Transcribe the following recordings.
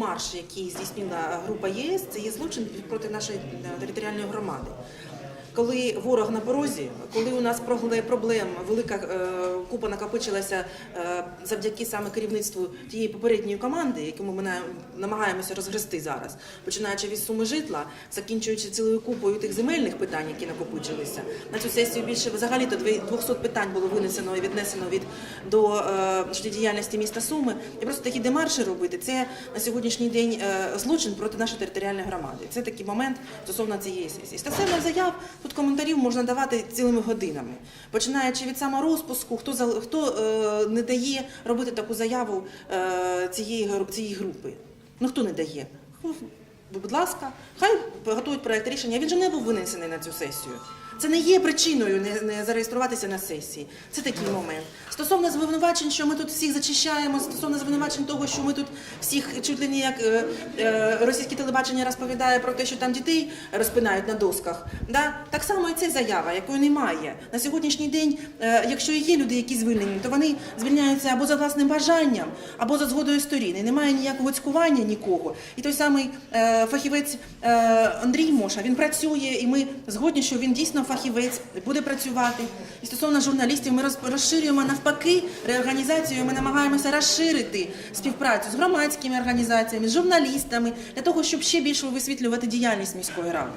демарш, який здійснила група ЄС, це є злочин проти нашої е, територіальної громади. Коли ворог на порозі, коли у нас проблем, велика е, купа накопичилася е, завдяки саме керівництву тієї попередньої команди, яку ми намагаємося розгрести зараз, починаючи від суми житла, закінчуючи цілою купою тих земельних питань, які накопичилися. На цю сесію більше взагалі то 200 питань було винесено і віднесено від до е, життєдіяльності міста Суми. І просто такі демарші робити це на сьогоднішній день злочин проти нашої територіальної громади. Це такий момент стосовно цієї сесії. Стосовно заяв, тут коментарів можна давати цілими годинами, починаючи від саморозпуску, хто хто е, не дає робити таку заяву е, цієї цієї групи. Ну хто не дає? Будь ласка, хай готують проект рішення. Він же не був винесений на цю сесію. Це не є причиною не, не зареєструватися на сесії. Це такий момент. Стосовно звинувачень, що ми тут всіх зачищаємо, стосовно звинувачень того, що ми тут всіх чуть ли не як е, е, російське телебачення розповідає про те, що там дітей розпинають на досках. Да? Так само і ця заява, якої немає. На сьогоднішній день, е, якщо є люди, які звільнені, то вони звільняються або за власним бажанням, або за згодою сторін. І немає ніякого цькування нікого. І той самий е, фахівець е, Андрій Моша, він працює, і ми згодні, що він дійсно фахівець, буде працювати. І стосовно журналістів, ми розширюємо навпаки реорганізацію. Ми намагаємося розширити співпрацю з громадськими організаціями, з журналістами для того, щоб ще більше висвітлювати діяльність міської ради.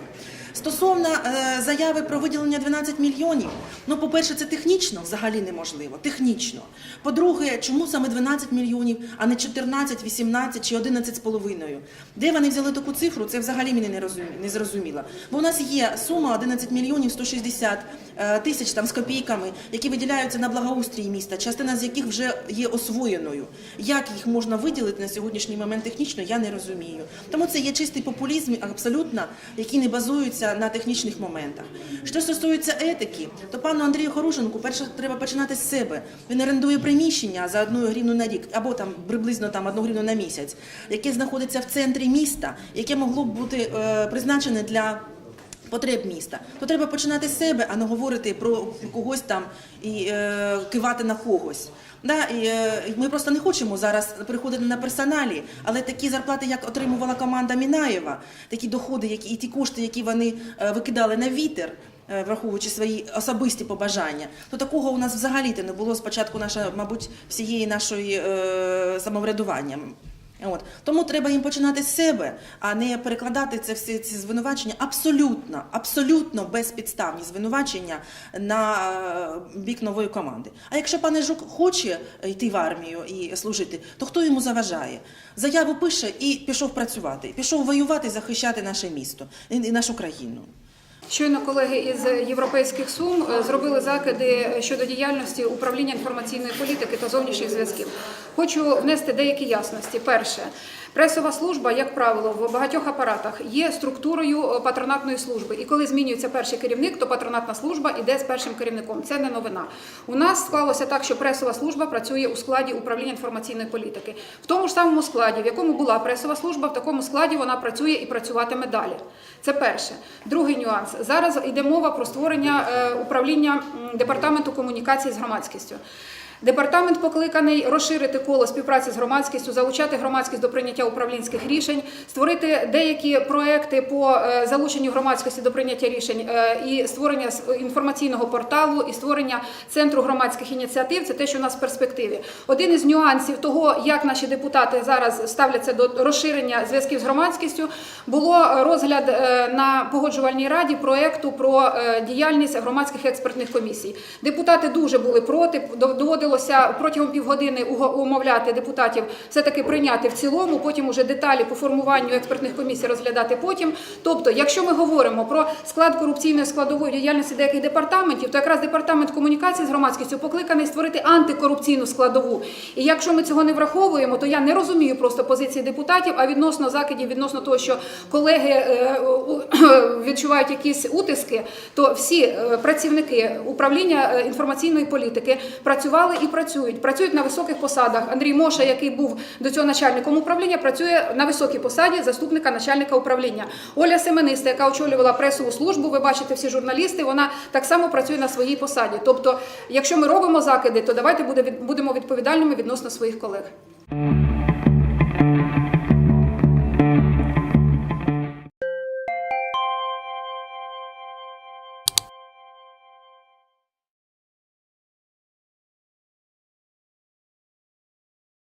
Стосовно е, заяви про виділення 12 мільйонів, ну, по-перше, це технічно взагалі неможливо. Технічно. По-друге, чому саме 12 мільйонів, а не 14, 18 чи 11 з половиною? Де вони взяли таку цифру? Це взагалі мені не розумі, зрозуміло. Бо у нас є сума 11 мільйонів 160 е, тисяч там з копійками, які виділяються на благоустрій міста, частина з яких вже є освоєною. Як їх можна виділити на сьогоднішній момент технічно, я не розумію. Тому це є чистий популізм, абсолютно, який не базується на технічних моментах. Що стосується етики, то пану Андрію Хорошенку перше треба починати з себе. Він орендує приміщення за одну гривну на рік, або там приблизно там одну гривну на місяць, яке знаходиться в центрі міста, яке могло б бути е, призначене для. Потреб міста, то треба починати з себе, а не говорити про когось там і е, кивати на когось. Да, і, е, ми просто не хочемо зараз переходити на персоналі, але такі зарплати, як отримувала команда Мінаєва, такі доходи, які і ті кошти, які вони е, викидали на вітер, е, враховуючи свої особисті побажання, то такого у нас взагалі не було спочатку наша, мабуть, всієї нашої е, самоврядування. От тому треба їм починати з себе, а не перекладати це всі ці звинувачення абсолютно, абсолютно безпідставні звинувачення на е, бік нової команди. А якщо пане Жук хоче йти в армію і служити, то хто йому заважає? Заяву пише і пішов працювати, пішов воювати, захищати наше місто і і нашу країну. Щойно колеги із європейських сум е, зробили закиди щодо діяльності управління інформаційної політики та зовнішніх зв'язків. Хочу внести деякі ясності. Перше, пресова служба, як правило, в багатьох апаратах є структурою е, патронатної служби. І коли змінюється перший керівник, то патронатна служба йде з першим керівником. Це не новина. У нас склалося так, що пресова служба працює у складі управління інформаційної політики. В тому ж самому складі, в якому була пресова служба, в такому складі вона працює і працюватиме далі. Це перше. Другий нюанс. Зараз йде мова про створення е, управління департаменту комунікації з громадськістю. Департамент покликаний розширити коло співпраці з громадськістю, залучати громадськість до прийняття управлінських рішень, створити деякі проекти по е, залученню громадськості до прийняття рішень е, і створення інформаційного порталу, і створення центру громадських ініціатив. Це те, що у нас в перспективі. Один із нюансів того, як наші депутати зараз ставляться до розширення зв'язків з громадськістю, було розгляд е, на погоджувальній раді проекту про діяльність громадських експертних комісій. Депутати дуже були проти. дов- Доводилося протягом півгодини умовляти депутатів все таки прийняти в цілому. Потім уже деталі по формуванню експертних комісій розглядати потім. Тобто, якщо ми говоримо про склад корупційної складової діяльності деяких департаментів, то якраз департамент комунікації з громадськістю покликаний створити антикорупційну складову. І якщо ми цього не враховуємо, то я не розумію просто позиції депутатів. А відносно закидів, відносно того, що колеги е, у- відчувають якісь утиски, то всі е, працівники управління е, інформаційної політики працювали і працюють. Працюють на високих посадах. Андрій Моша, який був до цього начальником управління, працює на високій посаді заступника начальника управління. Оля Семениста, яка очолювала пресову службу, ви бачите всі журналісти. Вона так само працює на своїй посаді. Тобто, якщо ми робимо закиди, то давайте будемо відповідальними відносно своїх колег.